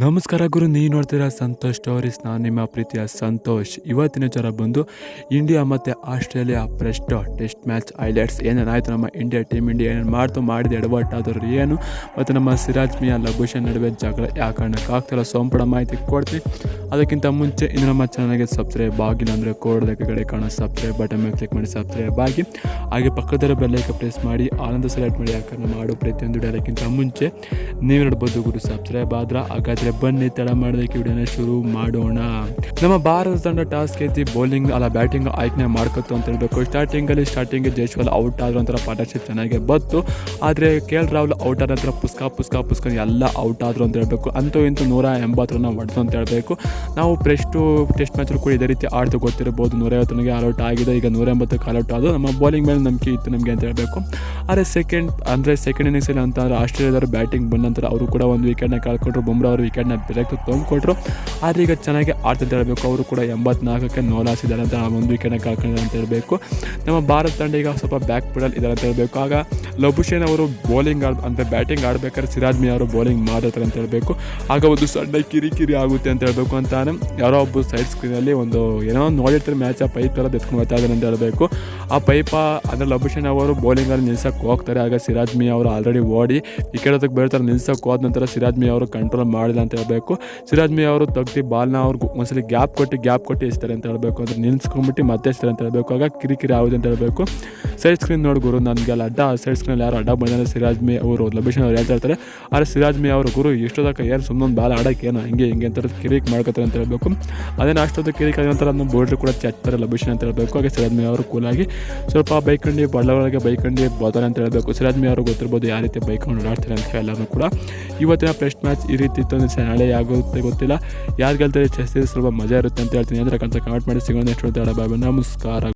ನಮಸ್ಕಾರ ಗುರು, ನೀವು ನೋಡ್ತೀರಾ ಸಂತೋಷ್ ಸ್ಟೋರೀಸ್. ನಾನು ನಿಮ್ಮ ಪ್ರೀತಿಯ ಸಂತೋಷ್. ಇವತ್ತಿನ ಜ್ವರ ಬಂದು ಇಂಡಿಯಾ ಮತ್ತು Australia first test match highlights ಏನೇನಾಯಿತು ನಮ್ಮ ಇಂಡಿಯಾ ಟೀಮ್ ಇಂಡಿಯಾ ಏನೇನು ಮಾಡ್ತು, ಮಾಡಿದ ಆದರು ಏನು? ಮತ್ತು ನಮ್ಮ ಸಿರಾಜ್ ಮಿಯಾ ಲಭೂಷನ್ ನಡುವೆ ಜಗಳ. ಯಾವ ಕಾರಣಕ್ಕೆ ಆಗ್ತಿಲ್ಲ ಸೋಂಪಡ ಮಾಹಿತಿ ಕೊಡ್ತೀನಿ. ಅದಕ್ಕಿಂತ ಮುಂಚೆ ಇನ್ನು ನಮ್ಮ ಚಾನಲ್ಗೆ ಸಬ್ಸ್ಕ್ರೈಬ್ ಆಗಿಲ್ಲ ಅಂದರೆ ಕೋಡ್ದಕ್ಕೆ ಕಡೆ ಕಾಣೋ ಸಬ್ಸ್ಕ್ರೈಬ್ ಬಟನ್ ಮೇಲೆ ಕ್ಲಿಕ್ ಮಾಡಿ ಸಬ್ಸ್ಕ್ರೈಬ್ ಆಗಿ. ಹಾಗೆ ಪಕ್ಕದಲ್ಲಿರೋ ಬೆಲ್ಲೈಕ ಪ್ರೆಸ್ ಮಾಡಿ, ಆನಂದ ಸೆಲೆಕ್ಟ್ ಮಾಡಿ ಯಾಕಂದ್ರೆ ಮಾಡೋ ಪ್ರತಿಯೊಂದು ವಿಡಿಯೋ ಅದಕ್ಕಿಂತ ಮುಂಚೆ ನೀವು ನೋಡ್ಬೋದು ಗುರು ಸಬ್ಸ್ಕ್ರೈಬ್ ಆದ್ರೆ ಹಾಗಾದ್ರೆ ಬನ್ನಿ ತಡ ಮಾಡೋದಕ್ಕೆ ವಿಡಿಯೋನ ಶುರು ಮಾಡೋಣ. ನಮ್ಮ ಭಾರತ ತಂಡ ಟಾಸ್ ಗೆದ್ದು ಬೌಲಿಂಗ್ ಅಲ್ಲ ಬ್ಯಾಟಿಂಗ್ ಆಯ್ಕೆ ಮಾಡ್ಕೊತು ಅಂತ ಹೇಳಬೇಕು. ಸ್ಟಾರ್ಟಿಂಗಲ್ಲಿ ಸ್ಟಾರ್ಟಿಂಗ್ ಜೈಶ್ವಾಲ್ ಔಟ್ ಆದ್ರೂ ಒಂಥರ ಪಾರ್ಟ್ನರ್ಶಿಪ್ ಚೆನ್ನಾಗಿ ಬತ್ತು ಆದರೆ ಕೆ ಎಲ್ ರಾಹುಲ್ ಔಟ್ ಆದ ನಂತರ ಪುಸ್ಕ ಪುಸ್ಕ ಪುಸ್ಕ ಎಲ್ಲ ಔಟ್ ಆದ್ರು ಅಂತ ಹೇಳ್ಬೇಕು. ಅಂತೂ ಇಂತೂ ನೂರ ಎಂಬತ್ತು ರನ್ನ ಹೊಡೆದು ಅಂತ ಹೇಳ್ಬೇಕು. ನಾವು ಪ್ರೆಸ್ಟು ಟೆಸ್ಟ್ ಮ್ಯಾಚ್ ಕೂಡ ಇದೇ ರೀತಿ ಆಡ್ತು ಗೊತ್ತಿರ್ಬೋದು ನೂರೈವತ್ತನಿಗೆ ಆಲ್ಔಟ್ ಆಗಿದೆ. ಈಗ ನೂರ ಎಂಬತ್ತಕ್ಕೆ ಆಲ್ಔಟ್ ಆದರೂ ನಮ್ಮ ಬೌಲಿಂಗ್ ಮೇಲೆ ನಂಬಿಕೆ ಇತ್ತು ನಮಗೆ ಅಂತ ಹೇಳಬೇಕು. ಆದರೆ ಸೆಕೆಂಡ್ ಅಂದರೆ ಸೆಕೆಂಡ್ ಇನ್ನಿಂಗ್ಸಲ್ಲಿ ಅಂತಂದರೆ ಆಸ್ಟ್ರೇಲಿಯಾದವರು ಬ್ಯಾಟಿಂಗ್ ಬಂದ ನಂತರ ಅವರು ಕೂಡ ಒಂದು ವಿಕೆಟ್ನ ಕಳ್ಕೊಂಡ್ರು, ಬುಮ್ರಾ ಅವರು ವಿಕೆಟ್ನ ಬೆಲೆಗೆ ತೊಗೊಂಡ್ಕೊಟ್ರು ಆದರೆ ಈಗ ಚೆನ್ನಾಗಿ ಆಡ್ತಾ ಅಂತ ಹೇಳಬೇಕು, ಅವರು ಕೂಡ ಎಂಬತ್ನಾಲ್ಕಕ್ಕೆ ನೋಲಾಸಿದ್ದಾರೆ ಅಂತ ಒಂದು ವಿಕೆಟ್ನ ಕಳ್ಕೊಂಡಿದ್ದಾರೆ ಅಂತ ಹೇಳಬೇಕು. ನಮ್ಮ ಭಾರತ ತಂಡ ಈಗ ಸ್ವಲ್ಪ ಬ್ಯಾಕ್ ಬಿಡಲ್ ಇದ್ದಾರೆ ಅಂತ ಹೇಳಬೇಕು. ಆಗ ಲಭುಷೇನ್ ಅವರು ಬೌಲಿಂಗ್ ಆಡ್, ಅಂದರೆ ಬ್ಯಾಟಿಂಗ್ ಆಡಬೇಕಾದ್ರೆ ಸಿರಾಜ್ ಮಿ ಅವರು ಬೌಲಿಂಗ್ ಮಾಡಿರ್ತಾರೆ ಅಂತ ಹೇಳಬೇಕು. ಆಗ ಒಂದು ಸಣ್ಣ ಕಿರಿಕಿರಿ ಆಗುತ್ತೆ ಅಂತ ಹೇಳಬೇಕು ಅಂತಾನೆ. ಯಾರೋ ಒಬ್ಬ ಸೈಡ್ ಸ್ಕ್ರೀನಲ್ಲಿ ಒಂದು ಏನೋ ನೋಡಿರ್ತಾರೆ ಮ್ಯಾಚ್ ಆ ಪೈಪ್ ಎಲ್ಲ ಎತ್ಕೊಂಡು ಬರ್ತಾ ಇದ್ದಾರೆ ಅಂತ ಹೇಳಬೇಕು. ಆ ಪೈಪ ಅಂದರೆ ಲಭುಷೇನ್ ಅವರು ಬೌಲಿಂಗಲ್ಲಿ ನಿಲ್ಸಕ್ಕೆ ಹೋಗ್ತಾರೆ. ಆಗ ಸಿರಾಜ್ ಮಿ ಅವರು ಆಲ್ರೆಡಿ ಓಡಿ ವಿಕೆಟ್ ಅದಕ್ಕೆ ಬೀಳ್ತಾರೆ ನಿಲ್ಸಕ್ಕೆ ಹೋದ ನಂತರ ಸಿರಾಜ್ ಮಿ ಅವರು ಕಂಟ್ರೋಲ್ ಮಾಡಿಲ್ಲ ಅಂತ ಹೇಳಬೇಕು. ಸಿರಾಜ್ ಮಿ ಅವರು ತೆಗ್ದು ಬಾಲ್ನ ಅವ್ರಿಗೆ ಒಂದ್ಸಲ ಗ್ಯಾಪ್ ಕೊಟ್ಟು ಗ್ಯಾಪ್ ಕೊಟ್ಟು ಇಸ್ತಾರೆ ಅಂತ ಹೇಳಬೇಕು. ಅಂದ್ರೆ ನಿಲ್ಸ್ಕೊಂಡ್ಬಿಟ್ಟು ಮತ್ತೆ ಎಸ್ತಾರೆ ಅಂತ ಹೇಳಬೇಕು. ಆಗ ಕಿರಿಕಿರಿ ಆಗುತ್ತೆ ಅಂತ ಹೇಳಬೇಕು. ಸೈಡ್ ಸ್ಕ್ರೀನ್ ನೋಡಿ ಗುರು, ನನಗೆ ಅಡ್ಡ ಸೈಡ್ ಸ್ಕ್ರೀನಲ್ಲಿ ಯಾರು ಅಡ್ಡ ಬಂದರೆ ಸಿರಾಜ್ ಮಿ ಅವರು. ಲಭೇಶನ್ ಅವ್ರು ಹೇಳ್ತಾ ಇರ್ತಾರೆ. ಆದರೆ ಸಿರಾಜ್ ಮಿ ಅವರು ಗುರು ಎಷ್ಟೊತ್ತಕ ಏನು ಸುಮ್ಮನೆ ಬಾಲ್ ಆಡೋಕೆ ಏನೋ, ಹಿಂಗೆ ಹಿಂಗೆ ಅಂತ ಕಿರಿಕ್ ಮಾಡ್ಕೋತಾರೆ ಅಂತ ಹೇಳಬೇಕು. ಅದೇನು ಅಷ್ಟೊತ್ತು ಕಿರಿಕ್ ಆದ ನಂತರ ನಮ್ಮ ಬೋರ್ಡ್ರು ಕೂಡ ಚಚ್ತಾರೆ ಲಭೇಶನ್ ಅಂತ ಹೇಳಬೇಕು. ಹಾಗೆ ಸಿರಾಜ್ ಮಿ ಅವರು ಕೂಲಾಗಿ ಸ್ವಲ್ಪ ಬೈಕಂಡು ಬಳ್ಳೊಳಗೆ ಬೈಕಂಡು ಅಂತ ಹೇಳಬೇಕು. ಸಿರಾಜ್ ಮಿ ಅವರು ಗೊತ್ತಿರ್ಬೋದು ಯಾವ ರೀತಿ ಬೈಕನ್ನು ಓಡಾಡ್ತಾರೆ ಅಂತ ಎಲ್ಲರೂ ಕೂಡ. ಇವತ್ತಿನ ಟೆಸ್ಟ್ ಮ್ಯಾಚ್ ಈ ರೀತಿ ಇತ್ತು ಅಂದರೆ ನಾಳೆ ಆಗುತ್ತೆ ಗೊತ್ತಿಲ್ಲ. ಯಾರು ಗೆಲ್ತಾರೆ ಚೆಸ್ ಸ್ವಲ್ಪ ಮಜಾ ಇರುತ್ತೆ ಅಂತ ಹೇಳ್ತೀನಿ. ಅಂದರೆ ಕಮೆಂಟ್ ಮಾಡಿ ಸಿಗೋಣ. ನೆಕ್ಸ್ಟ್ ಬಾಯ್ ನಮಸ್ಕಾರ.